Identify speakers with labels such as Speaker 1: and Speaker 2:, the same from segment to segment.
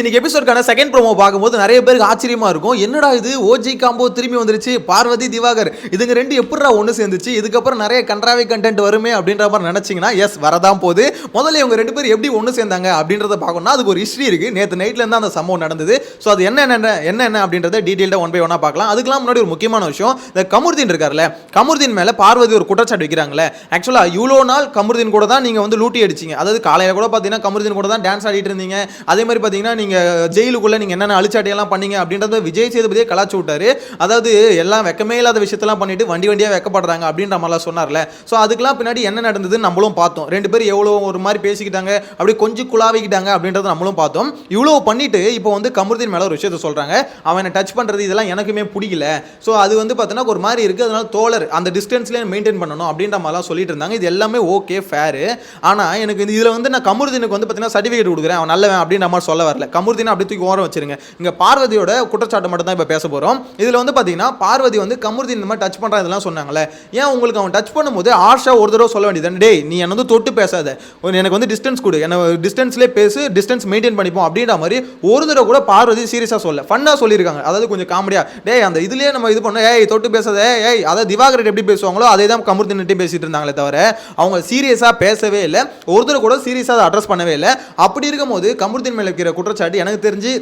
Speaker 1: இன்னைக்கு எபிசோட்கான second promo பார்க்கும்போது நிறைய பேருக்கு ஆச்சரியமா இருக்கும். என்னடா இது? ஓஜி காம்போ திரும்பி வந்துருச்சு. பார்வதி திவாகர். இதுங்க ரெண்டு எப்படிடா ஒன்று சேர்ந்துச்சு? இதுக்கப்புறம் நிறைய கன்றாவி கண்டென்ட் வருமே அப்படின்ற மாதிரி நினச்சிங்கன்னா எஸ் வரதான் போகுது. முதல்ல இவங்க ரெண்டு பேரும் எப்படி ஒன்று சேர்ந்தாங்க அப்படின்றத பார்க்கணும்னா அதுக்கு ஒரு ஹிஸ்ட்ரி இருக்கு. நேற்று நைட்ல இருந்து அந்த சம்பவம் நடந்தது. ஸோ அது என்ன என்ன என்ன அப்படின்றத டீட்டெயில்டாக ஒன் பை ஒன்றா பார்க்கலாம். அதுக்கெல்லாம் முன்னாடி ஒரு முக்கியமான விஷயம். இந்த கமுர்தீன் இருக்கார்ல கமுர்தீன் மேலே பார்வதி ஒரு குற்றச்சாட்டு வைக்கிறாங்களே. ஆக்சுவலாக இவ்வளோ நாள் கமுர்தீன் கூட தான் நீங்கள் வந்து லூட்டி அடிச்சீங்க. அதாவது காலையில் கூட பார்த்தீங்கன்னா கமுர்தீன் கூட தான் டான்ஸ் ஆடிட்டு இருந்தீங்க. அதே மாதிரி பார்த்தீங்கன்னா நீங்கள் ஜெயிலுக்குள்ளே நீங்கள் என்னென்ன அழிச்சாட்டியெல்லாம் பண்ணீங்க அப்படின்றத விஜய் சேதுபதியே கலாச்சு விட்டாரு. அதாவது எல்லாம் வெக்கமே இல்லாத விஷயத்தெல்லாம் பண்ணிட்டு வண்டி வண்டியாக வெக்கப்படுறாங்க அப்படின்ற மாதிரிலாம் சொன்னார்ல. ஸோ அதுக்கெல்லாம் பின்னாடி என்ன நடந்ததுன்னு நம்மளும் பார்த்தோம். ரெண்டு பேரும் எவ்வளோ ஒரு மாதிரி பேசிக்கிட்டாங்க அப்படியே கொஞ்சம் குழாவிக்கிட்டாங்க அப்படின்றத நம்மளும் பார்த்தோம். இவ்வளோ பண்ணிட்டு இப்போ வந்து கமருதீன் மேலே ஒரு விஷயத்த சொல்கிறாங்க அவனை டச் பண்ணுறது இதெல்லாம் எனக்குமே பிடிக்கல. ஸோ அது வந்து பார்த்தோன்னா ஒரு மாதிரி இருக்குது அதனால தோழர் அந்த டிஸ்டன்ஸ்லேயே மெயின்டைன் பண்ணணும் அப்படின்ற மாதிரிலாம் சொல்லிட்டு இருந்தாங்க. இது எல்லாமே ஓகே ஃபேரு ஆனால் எனக்கு இதில் வந்து நான் கமருதீனுக்கு வந்து பார்த்தீங்கன்னா சர்டிஃபிகேட் கொடுக்குறேன். அவன் நல்லவன் அப்படின்ற மாதிரி சொல்ல வரல. கமுர்தினா அப்படி தூக்கி ஓரம் வச்சிருங்க. இங்கே பார்வதியோட குற்றச்சாட்டு மட்டும் தான் இப்போ பேச போகிறோம் இதில் வந்து பார்த்தீங்கன்னா பார்வதி வந்து கமுர்தின் இந்த மாதிரி டச் பண்ணுறான் இதெல்லாம் சொன்னாங்களே ஏன் உங்களுக்கு அவன் டச் பண்ணும்போது ஆர்ஷா ஒரு தடவை சொல்ல வேண்டியது டேய் நீ என்ன வந்து தொட்டு பேசாத. எனக்கு வந்து டிஸ்டன்ஸ் கொடு. என்ன டிஸ்டன்ஸ்லேயே பேசு டிஸ்டன்ஸ் மெயின்டைன் பண்ணிப்போம் அப்படின்ற மாதிரி ஒரு தடவை கூட பார்வதி சீரியஸாக சொல்ல ஃபன்னாக சொல்லியிருக்காங்க. அதாவது கொஞ்சம் காமெடியாக டேய் அந்த இதுலேயே நம்ம இது பண்ண ஏய் தொட்டு பேசாத. ஏய் அதாவது திவாகர் எப்படி பேசுவாங்களோ அதே தான் கமருதீன்கிட்டே பேசிட்டு இருந்தாங்களே தவிர அவங்க சீரியஸாக பேசவே இல்லை. ஒரு தடவை கூட சீரியஸாக அதை அட்ரஸ் பண்ணவே இல்லை. அப்படி இருக்கும்போது கமுர்தின் மேலே இருக்கிற குற்றச்சாட்டு எனக்கு தெரிஞ்சு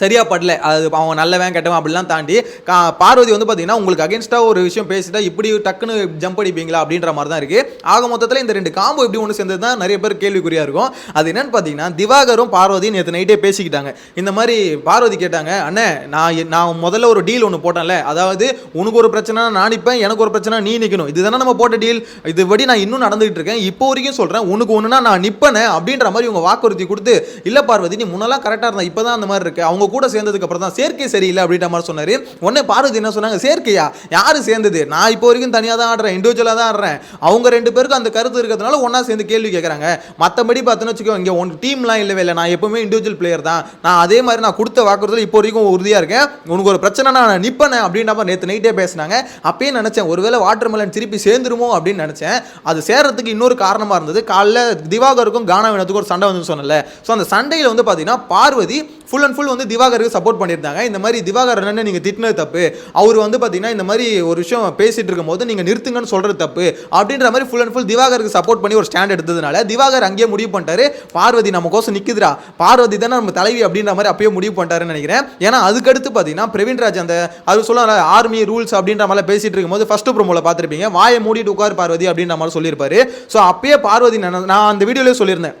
Speaker 1: சரியாக படல. அது அவன் நல்லவன் கெட்டவன் அப்படிலாம் தாண்டி கா பார்வதி வந்து பார்த்தீங்கன்னா உங்களுக்கு அகேன்ஸ்டாக ஒரு விஷயம் பேசிட்டா இப்படி டக்குன்னு ஜம்ப் அடிப்பீங்களா அப்படின்ற மாதிரி தான் இருக்குது ஆக மொத்தத்தில் இந்த ரெண்டு காம்போ எப்படி ஒன்று சேர்ந்தது தான் நிறைய பேர் கேள்விக்குறியாக இருக்கும். அது என்னன்னு பார்த்தீங்கன்னா திவாகரும் பார்வதியும் நேற்று நைட்டே பேசிக்கிட்டாங்க. இந்த மாதிரி பார்வதி கேட்டாங்க அண்ணே நான் நான் முதல்ல ஒரு டீல் ஒன்று போட்டேன்ல. அதாவது உனக்கு ஒரு பிரச்சனை நான் நிற்பேன் எனக்கு ஒரு பிரச்சனை நீ நிற்கணும் இதுதானே நம்ம போட்ட டீல் இதுபடி நான் இன்னும் நடந்துகிட்டு இருக்கேன். இப்போ வரைக்கும் சொல்கிறேன் உனக்கு ஒன்றுனா நான் நிற்பேனே அப்படின்ற மாதிரி இவங்க வாக்குறுதி கொடுத்து இல்லை பார்வதி நீ முன்னெல்லாம் கரெக்டாக இருந்தா இப்போ தான் அந்த மாதிரி இருக்கு. அவங்க கூட சேர்ந்ததுக்கு அப்புறம் தான் சேர்க்கை சரியில்லை அப்படின்ற மாதிரி சொன்னார். உடனே பார்வதி என்ன சொன்னாங்க? சேர்க்கையா? யார் சேர்ந்தது? நான் இப்போ வரைக்கும் தனியாக தான் ஆடுறேன் இண்டிவிஜுவலாக தான் ஆடுறேன். அவங்க ரெண்டு பேருக்கும் அந்த கருத்து இருக்கிறதுனால ஒன்றா சேர்ந்து கேள்வி கேட்குறாங்க மற்றபடி பார்த்தோன்னு வச்சுக்கோ இங்கே உன் டீம்லாம் இல்லவே இல்லை. நான் எப்பவுமே இண்டிவிஜுவல் பிளேயர் தான். நான் அதே மாதிரி நான் கொடுத்த வாக்குறதுல இப்போ வரைக்கும் உறுதியாக இருக்கேன். உனக்கு ஒரு பிரச்சனை நான் நிப்பனே அப்படின்ற மாதிரி நேற்று நைட்டே பேசினாங்க. அப்பயே நினச்சேன் ஒருவேளை வாட்டர் மெலன் திருப்பி சேர்ந்துருமோ அப்படின்னு நினச்சேன். அது சேர்றதுக்கு இன்னொரு காரணமாக இருந்தது. காலைல திவாகருக்கும் கானாவினத்துக்கும் ஒரு சண்டை வந்து சொன்னல ஸோ அந்த சண்டையில் வந்து பார்த்தீங்கன்னா பார்வதி ஃபுல் அண்ட் ஃபுல் வந்து திவாகருக்கு சப்போர்ட் பண்ணியிருந்தாங்க. இந்த மாதிரி திவாகர் என்ன நீங்கள் திட்டினது தப்பு. அவர் வந்து பார்த்தீங்கன்னா இந்த மாதிரி ஒரு விஷயம் பேசிட்டு இருக்கும்போது நீங்கள் நிறுத்துங்கன்னு சொல்கிறது தப்பு. அப்படின்ற மாதிரி ஃபுல் அண்ட் ஃபுல் திவாகருக்கு சப்போர்ட் பண்ணி ஒரு ஸ்டாண்ட் எடுத்ததுனால திவாகர் அங்கேயே முடிவு பண்ணிட்டாரு. பார்வதி நம்ம கோசம் நிற்குதுரா பார்வதி தானே நம்ம தலைவி அப்படின்ற மாதிரி அப்பயே முடிவு பண்ணிட்டாருன்னு நினைக்கிறேன். ஏன்னா அதுக்கடுத்து பார்த்தீங்கன்னா பிரவீன்ராஜ் அந்த அவர் சொல்ல ஆர்மி ரூல்ஸ் அப்படின்ற மாதிரி பேசிட்டு இருக்கும்போது ஃபர்ஸ்ட் ப்ரோமோல பார்த்துருப்பீங்க. வாயை மூடிட்டு உட்கார் பார்வதி அப்படின்ற மாதிரி சொல்லியிருப்பாரு. ஸோ அப்பயே பார்வதி நான் நான் அந்த வீடியோலேயே சொல்லியிருந்தேன்.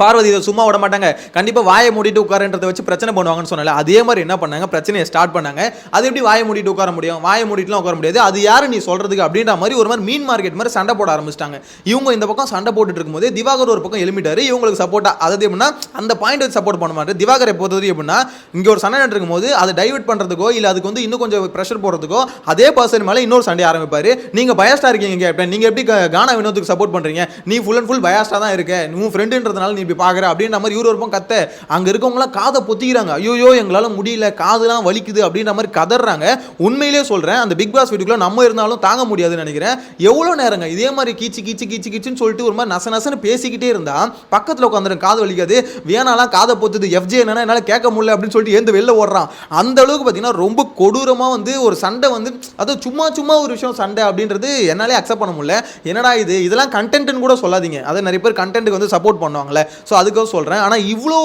Speaker 1: பார்வதி இதை சும்மா விட மாட்டாங்க. கண்டிப்பாக வாயை மூடிட்டு உட்காரன்றதை வச்சு பிரச்சனை பண்ணுவாங்கன்னு சொன்னால. அதே மாதிரி என்ன பண்ணாங்க? பிரச்சனையை ஸ்டார்ட் பண்ணாங்க. அது எப்படி வாயை மூடிட்டு உட்கார முடியும்? வாயை மூடிட்டுலாம் உட்கார முடியாது. அது யாரு நீ சொல்கிறதுக்கு அப்படின்ற மாதிரி ஒரு மாதிரி மீன் மார்க்கெட் மாதிரி சண்டை போட ஆரம்பிச்சிட்டாங்க. இவங்க இந்த பக்கம் சண்டை போட்டுட்டு இருக்கும்போது திவாகர் ஒரு பக்கம் எழுமிட்டாரு இவங்களுக்கு சப்போர்ட்டாக அதாவது எப்படின்னா அந்த பாயிண்ட் வச்சு சப்போர்ட் பண்ண மாட்டேன் திவாகரை பொறுத்தவரைக்கும் எப்படின்னா இங்கே ஒரு சண்டை நடக்கும் போது அதை டைவெர்ட் பண்ணுறதுக்கோ இல்லை அதுக்கு வந்து இன்னும் கொஞ்சம் ப்ரெஷர் போடுறதுக்கோ அதே பர்சன் மேலே இன்னொரு சண்டை ஆரம்பிப்பார். நீங்கள் பயாஸ்டா இருக்கீங்க கேப்டன் நீங்கள் எப்படி கானா வினோத்துக்கு சப்போர்ட் பண்ணுறீங்க நீ ஃபுல் அண்ட் ஃபுல் பயாஸ்டா தான் இருக்க. உன் ஃப்ரெண்டுன்றதுனால நீ இப்படி பார்க்குற அப்படின்ற மாதிரி இவரு ஒரு கத்த. அங்கே இருக்கவங்களாம் காதை பொத்திக்கிறாங்க. ஐயோ எங்களால் முடியல. காதுலாம் வலிக்குது அப்படின்ற மாதிரி கதறாங்க. உண்மையிலே சொல்கிறேன் அந்த பிக் பாஸ் வீட்டுக்குள்ளே நம்ம இருந்தாலும் தாங்க முடியாதுன்னு நினைக்கிறேன். எவ்வளோ நேரங்க இதே மாதிரி கீச்சு கீச்சு கீச்சு கீச்சுன்னு சொல்லிட்டு ஒரு மாதிரி நச நசன்னு பேசிக்கிட்டே இருந்தால் பக்கத்தில் உட்காந்துரும் காது வலிக்காது. வேணாலாம் காதை பொத்துது. எஃப்ஜே என்னன்னா என்னால் கேட்க முடியல அப்படின்னு சொல்லிட்டு ஏந்து வெளில ஓடுறான். அந்த அளவுக்கு பார்த்தீங்கன்னா ரொம்ப கொடூரமாக வந்து ஒரு சண்டை வந்து அது சும்மா சும்மா ஒரு விஷயம் சண்டை அப்படின்றது என்னாலே அக்செப்ட் பண்ண முடியல. என்னடா இது? இதெல்லாம் கண்டென்ட்னு கூட சொல்லாதீங்க. அதை நிறைய பேர் கண்டென்ட்டுக்கு வந்து சப்போர்ட் பண்ணுவாங்களே ஸோ அதுக்காக சொல்கிறேன் ஆனால் இவ்வளோ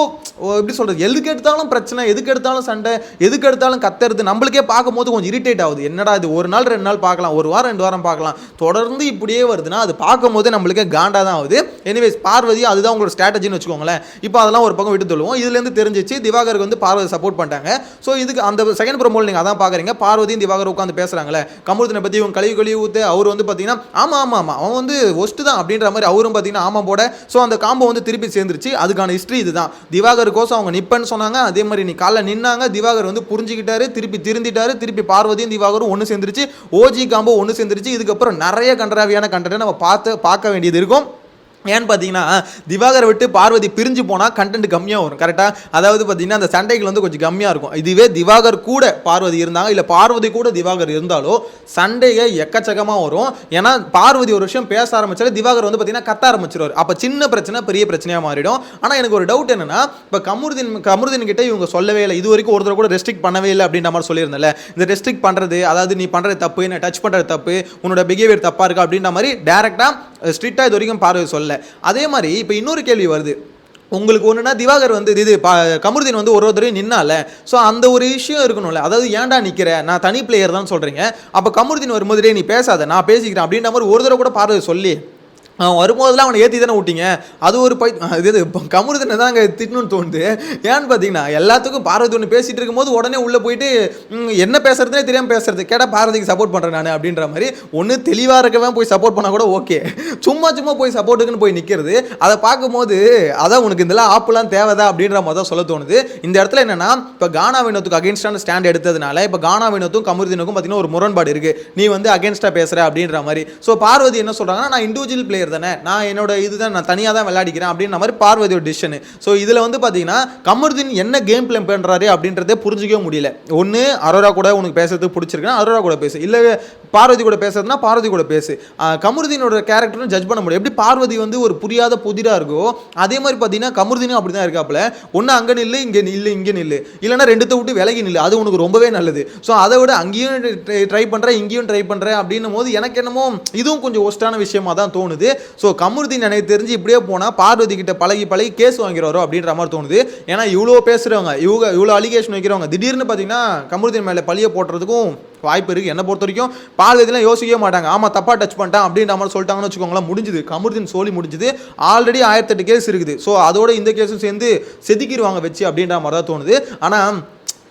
Speaker 1: எப்படி சொல்கிறது எதுக்கு எடுத்தாலும் பிரச்சனை எதுக்கு எடுத்தாலும் சண்டை எதுக்கு எடுத்தாலும் கத்துறது நம்மளுக்கே பார்க்கும்போது கொஞ்சம் இரிட்டேட் ஆகுது. என்னடா இது? ஒரு நாள் ரெண்டு நாள் பார்க்கலாம். ஒரு வாரம் ரெண்டு வாரம் பார்க்கலாம். தொடர்ந்து இப்படியே வருதுன்னா அது பார்க்கும்போது நம்மளுக்கே காண்டா தான் ஆகுது. எனிவேஸ் பார்வதி அதுதான் உங்களோட ஸ்ட்ராட்டஜின்னு வச்சுக்கோங்களேன். இப்போ அதெல்லாம் ஒரு பக்கம் விட்டு தொழுவோம் இதுலேருந்து தெரிஞ்சிச்சு திவாகருக்கு வந்து பார்வதி சப்போர்ட் பண்ணிட்டாங்க. ஸோ இதுக்கு அந்த செகண்ட் ப்ரோமோல் நீங்கள் அதான் பார்க்குறீங்க. பார்வதியும் திவாகர் உட்காந்து பேசுகிறாங்களே கமருதனை பற்றி இவங்க கழுவி கழுவி ஊற்று அவர் வந்து பார்த்தீங்கன்னா ஆமாம் ஆமாம் ஆமாம் அவன் வந்து ஒஸ்ட்டு தான் அப்படின்ற மாதிரி அவரும் பார்த்தீங்கன்னா ஆமாம் போட. ஸோ அந்த காம்போ வந்து திருப்பி சேர்ந்துருச்சு. அதுக்கான ஹிஸ்ட்ரி இதுதான். திவாகர் கோசம் அவங்க நிப்பன்னு சொன்னாங்க. அதே மாதிரி நீ காலைல நின்னாங்க. திவாகர் வந்து புரிஞ்சுக்கிட்டாரு திருப்பி திருந்திட்டாரு திருப்பி பார்வதியும் திவாகரும் ஒன்று சேர்ந்துருச்சு. ஓஜி காம்போ ஒன்று சேர்ந்துருச்சு. இதுக்கப்புறம் நிறைய கண்டராவியான கண்டனை நம்ம பார்த்து பார்க்க வேண்டியது இருக்கும். ஏன்னு பார்த்தீங்கன்னா திவாகரை விட்டு பார்வதி பிரிஞ்சு போனால் கண்டென்ட் கம்மியாக வரும். கரெக்டாக அதாவது பார்த்தீங்கன்னா அந்த சண்டைகள் வந்து கொஞ்சம் கம்மியாக இருக்கும். இதுவே திவாகர் கூட பார்வதி இருந்தாங்க. இல்லை பார்வதி கூட திவாகர் இருந்தாலோ சண்டைகள் எக்கச்சக்கமாக வரும். ஏன்னா பார்வதி ஒரு விஷயம் பேச ஆரம்பிச்சாலே திவாகர் வந்து பார்த்தீங்கன்னா கத்த ஆரம்பிச்சிருவார். அப்போ சின்ன பிரச்சனை பெரிய பிரச்சனையாக மாறிடும். ஆனால் எனக்கு ஒரு டவுட் என்னன்னா இப்போ கமருதீன் கமருதீன் கிட்டே இவங்க சொல்லவே இல்லை. இது வரைக்கும் ஒருத்தர் கூட ரெஸ்ட்ரிக்ட் பண்ணவே இல்லை அப்படின்ற மாதிரி சொல்லியிருந்தேன்ல. இந்த ரெஸ்ட்ரிக்ட் பண்ணுறது அதாவது நீ பண்ணுறது தப்பு என்ன டச் பண்ணுறது தப்பு உன்னோட பிஹேவியர் தப்பாக இருக்கு அப்படின்ற மாதிரி டேரெக்டாக ஸ்ட்ரிக்டாக இது வரைக்கும் பார்வை சொல்ல அதே மாதிரி இப்போ இன்னொரு கேள்வி வருது. உங்களுக்கு ஒன்றுனா திவாகர் வந்து இது பா கமருதீன் வந்து ஒரு ஒருத்தரையும் நின்னால ஸோ அந்த ஒரு விஷயம் இருக்கணும்ல. அதாவது ஏன்டா நிற்கிற நான் தனி பிளேயர் தான் சொல்கிறீங்க அப்போ கமருதீன் வரும்போது நீ பேசாத நான் பேசிக்கிறேன் அப்படின்ற மாதிரி ஒரு தடவை கூட பார்வை சொல்லி வரும்போதெல்லாம் அவனை ஏற்றி தானே விட்டீங்க அது ஒரு பை அது இது இப்போ தான் அங்கே திட்டணும்னு தோணுது. ஏன்னு பார்த்தீங்கன்னா எல்லாத்துக்கும் பார்வதி ஒன்று பேசிகிட்டு இருக்கும்போது உடனே உள்ளே போயிட்டு என்ன பேசுறதுனே தெரியாமல் பேசுறது. கேட்டால் பார்வதிக்கு சப்போர்ட் பண்ணுறேன் நான் அப்படின்ற மாதிரி ஒன்று தெளிவாக இருக்கவன் போய் சப்போர்ட் பண்ணால் கூட ஓகே சும்மா சும்மா போய் சப்போர்ட்டுக்குன்னு போய் நிற்கிறது அதை பார்க்கும்போது அதான் உனக்கு இதெல்லாம் ஆப்புலாம் தேவைதா அப்படின்ற மாதிரி தான் சொல்ல தோணுது. இந்த இடத்துல என்னென்னா இப்போ கானா வினோத்துக்கு அகேன்ஸ்டான ஸ்டாண்ட் எடுத்ததுனால இப்போ கானா வினோத்தும் கமுருதினுக்கும் பார்த்தீங்கன்னா ஒரு முரண்பாடு இருக்குது நீ வந்து அகேன்ஸ்டாக பேசுகிற அப்படின்ற மாதிரி. ஸோ பார்வதி என்ன சொல்கிறாங்கன்னா நான் இண்டிவிஜுவல் பிளேயர் தானே. நான் என்னோட இதுதான் நான் தனியாக தான் விளையாடிக்கிறேன் அப்படின்ற மாதிரி பார்வதியோட டிசிஷனு ஸோ இதில் வந்து பார்த்தீங்கன்னா கமருதீன் என்ன கேம் பிளே பண்ணுறாரு அப்படின்றதே புரிஞ்சிக்கவே முடியல. ஒன்று அரோரா கூட உனக்கு பேசுறதுக்கு பிடிச்சிருக்குன்னா அரோரா கூட பேசு. இல்லை பார்வதி கூட பேசுறதுனா பார்வதி கூட பேசு. கமருதீனோட கேரக்டரும் ஜட்ஜ் பண்ண முடியும். எப்படி பார்வதி வந்து ஒரு புரியாத புதிராக இருக்கோ அதே மாதிரி பார்த்தீங்கன்னா கமருதீனும் அப்படி தான் இருக்காப்புல. ஒன்று அங்கே நில்லு இங்கே நில்லு இங்கே நில்லு. இல்லைன்னா ரெண்டுத்தை விட்டு விலகி நில்லு. அது உனக்கு ரொம்பவே நல்லது. ஸோ அதை விட அங்கேயும் ட்ரை பண்ணுறேன் இங்கேயும் ட்ரை பண்ணுறேன் அப்படின்னும் போது எனக்கு என்னமோ இதுவும் கொஞ்சம் ஒஸ்டான விஷயமா தான் தோணுது. ஸோ கமருதீன் எனக்கு தெரிஞ்சு இப்படியே போனால் பார்வதி கிட்ட பழகி பழகி கேஸ் வாங்கிறாரோ அப்படின்ற மாதிரி தோணுது. ஏன்னா இவ்வளோ பேசுகிறவங்க இவங்க இவ்வளோ அலிகேஷன் வைக்கிறவங்க திடீர்னு பார்த்தீங்கன்னா கமருதீன் மேலே பழிய போடுறதுக்கும் வாய்ப்பு இருக்குது என்னை பொறுத்த வரைக்கும் பால் இதெல்லாம் யோசிக்கவே மாட்டாங்க. ஆமாம் தப்பாக டச் பண்ணிட்டான் அப்படின்ற மாதிரி சொல்லிட்டாங்கன்னு வச்சுக்கோங்களேன் முடிஞ்சுது. கமருதீன் சோலி முடிஞ்சுது. ஆல்ரெடி ஆயிரத்தெட்டு கேஸ் இருக்குது. ஸோ அதோட இந்த கேஸும் சேர்ந்து செதுக்கிடுவாங்க வச்சு அப்படின்ற மாதிரி தான் தோணுது. ஆனால்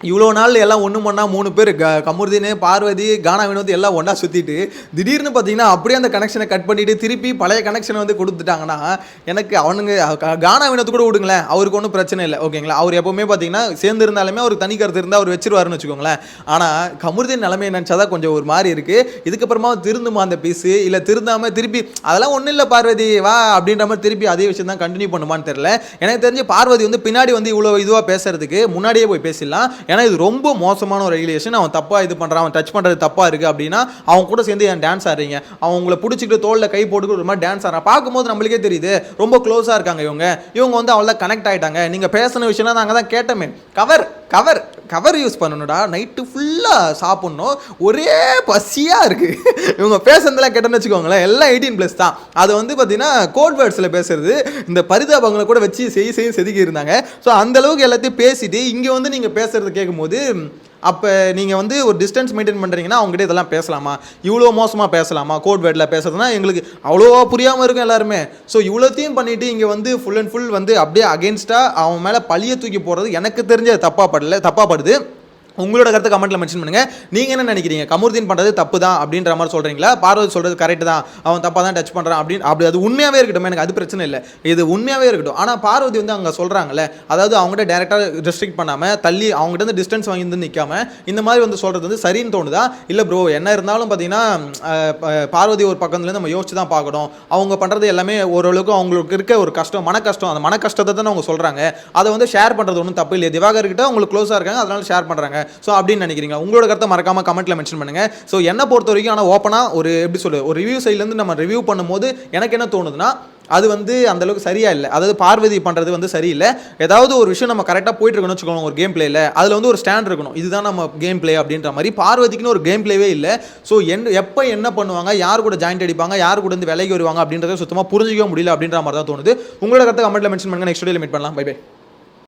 Speaker 1: இவ்வளோ நாள் எல்லாம் ஒன்று பண்ணால் மூணு பேர் க கமுருதீன் பார்வதி கானா வினோத் எல்லாம் ஒன்றா சுற்றிட்டு திடீர்னு பார்த்தீங்கன்னா அப்படியே அந்த கனெக்ஷனை கட் பண்ணிவிட்டு திருப்பி பழைய கனெக்ஷனை வந்து கொடுத்துட்டாங்கன்னா எனக்கு அவனுங்க க- கானா வினோத் கூட விடுங்களேன். அவருக்கு ஒன்றும் பிரச்சனை இல்லை. ஓகேங்களா? அவர் எப்போவுமே பார்த்தீங்கன்னா சேர்ந்து இருந்தாலுமே அவருக்கு தனி கருத்து இருந்தால் அவர் வச்சிருவாருன்னு வச்சுக்கோங்களேன். ஆனால் கமுருதீன் நிலைமை நினச்சாதான் கொஞ்சம் ஒரு மாதிரி இருக்குது இதுக்கப்புறமா திருந்துமா அந்த பீஸு இல்லை திருந்தாமல் திருப்பி அதெல்லாம் ஒன்றும் இல்லை பார்வதி வா அப்படின்ற மாதிரி திருப்பி அதே விஷயம் தான் கண்டினியூ பண்ணுமான்னு தெரில எனக்கு தெரிஞ்சு பார்வதி வந்து பின்னாடி வந்து இவ்வளோ இதுவாக பேசுறதுக்கு முன்னாடியே போய் பேசிடலாம். ஏன்னா இது ரொம்ப மோசமான ஒரு ரெகுலேஷன் அவன் தப்பாக இது பண்ணுறான் அவன் டச் பண்ணுறது தப்பாக இருக்குது அப்படின்னா அவன் கூட சேர்ந்து என் டான்ஸ் ஆடுறீங்க? அவன் உங்களை பிடிச்சிக்கிட்டு தோளில் கை போட்டுக்கிட்டு ஒரு மாதிரி டான்ஸ் ஆடுறான். பார்க்கும்போது நம்மளுக்கே தெரியுது ரொம்ப க்ளோஸாக இருக்காங்க இவங்க. இவங்க வந்து அவ்வளோ கனெக்ட் ஆகிட்டாங்க நீங்கள் பேசின விஷயம்லாம் நாங்கள் தான் கேட்டோமே. கவர் கவர் கவர் யூஸ் பண்ணணும்டா. நைட்டு ஃபுல்லாக சாப்பிட்ணும். ஒரே பசியாக இருக்குது இவங்க பேசுறதுலாம் கேட்டோன்னு வச்சுக்கோங்களேன். எல்லாம் எயிட்டீன் ப்ளஸ் தான். அது வந்து பார்த்தீங்கன்னா கோட் வேர்ட்ஸில் பேசுறது. இந்த பரிதாபங்களை கூட வச்சு செய் செய் செதுக்கி இருந்தாங்க ஸோ அந்தளவுக்கு எல்லாத்தையும் பேசிட்டு இங்கே வந்து நீங்கள் பேசுறது கேட்கும்போது அப்போ நீங்கள் வந்து ஒரு டிஸ்டன்ஸ் மெயின்டைன் பண்ணுறீங்கன்னா அவங்ககிட்ட இதெல்லாம் பேசலாமா? இவ்வளோ மோசமாக பேசலாமா? கோட் வேர்டில் பேசுறதுனா எங்களுக்கு அவ்வளோவா புரியாமல் இருக்கும் எல்லாருமே. ஸோ இவ்வளோத்தையும் பண்ணிவிட்டு இங்கே வந்து ஃபுல் அண்ட் ஃபுல் வந்து அப்படியே அகேன்ஸ்டாக அவன் மேலே பழிய தூக்கி போடுறது எனக்கு தெரிஞ்ச தப்பாக படல தப்பாக படுது. உங்களோட கருத்தை கமெண்ட்டில் மென்ஷன் பண்ணுங்க. நீங்கள் என்ன நினைக்கிறீங்க? கமுர்தீன் பண்ணுறது தப்பு தான் அப்படின்ற மாதிரி சொல்கிறீங்களா பார்வதி சொல்கிறது கரெக்ட் தான். அவன் தப்பாக தான் டச் பண்ணுறான் அப்படின்னு அப்படி அது உண்மையாகவே இருக்கட்டும் எனக்கு அது பிரச்சனை இல்லை. இது உண்மையாகவே இருக்கட்டும். ஆனால் பார்வதி வந்து அங்கே சொல்றாங்கல்ல அதாவது அவங்ககிட்ட டேரெக்டாக ரெஸ்ட்ரிக்ட் பண்ணாமல் தள்ளி அவங்ககிட்ட வந்து டிஸ்டன்ஸ் வாங்கி வந்து நிற்காம இந்த மாதிரி வந்து சொல்கிறது வந்து சரின்னு தோணுதா? இல்லை ப்ரோ என்ன இருந்தாலும் பார்த்தீங்கன்னா ப- பார்வதி ஒரு பக்கத்துலேருந்து நம்ம யோசிச்சு தான் பார்க்கணும். அவங்க பண்ணுறது எல்லாமே ஓரளவுக்கு அவங்களுக்கு இருக்க ஒரு கஷ்டம் மன கஷ்டம் அந்த மன கஷ்டத்தை தான் அவங்க சொல்கிறாங்க அதை வந்து ஷேர் பண்ணுறது ஒன்றும் தப்பு இல்லை திவாகர் கிட்ட அவங்களுக்கு க்ளோஸாக இருக்காங்க அதனால ஷேர் பண்ணுறாங்க ஸோ அப்படின்னு நினைக்கிறீங்க உங்களோட கருத்தை மறக்காம கமெண்ட்ல மென்ஷன் பண்ணுங்க. ஸோ என்னை பொறுத்த வரைக்கும் ஆனால் ஓப்பனாக ஒரு எப்படி சொல்லு ஒரு ரிவ்யூ சைட்லேருந்து நம்ம ரிவ்யூ பண்ணும்போது எனக்கு என்ன தோணுதுன்னா அது வந்து அந்த அளவுக்கு சரியா இல்லை. அதாவது பார்வதி பண்ணுறது வந்து சரியில்லை. ஏதாவது ஒரு விஷயம் நம்ம கரெக்டாக போயிட்டு இருக்கணும்னு வச்சுக்கோங்க ஒரு கேம் பிளேல அதில் வந்து ஒரு ஸ்டாண்ட் இருக்கணும். இதுதான் நம்ம கேம் பிளே அப்படின்ற மாதிரி பார்வதிக்குன்னு ஒரு கேம் பிளேவே இல்லை. ஸோ என் எப்போ என்ன பண்ணுவாங்க யார் கூட ஜாயிண்ட் அடிப்பாங்க யார் கூட வந்து விலைக்கு வருவாங்க அப்படின்றத சுத்தமாக புரிஞ்சிக்க முடியல அப்படின்ற மாதிரி தான் தோணுது. உங்களோட கருத்தை கமெண்ட்ல மென்ஷன் பண்ணுங்க. நெக்ஸ்ட் வீடியோ மீட் பண்ணலாம். Bye bye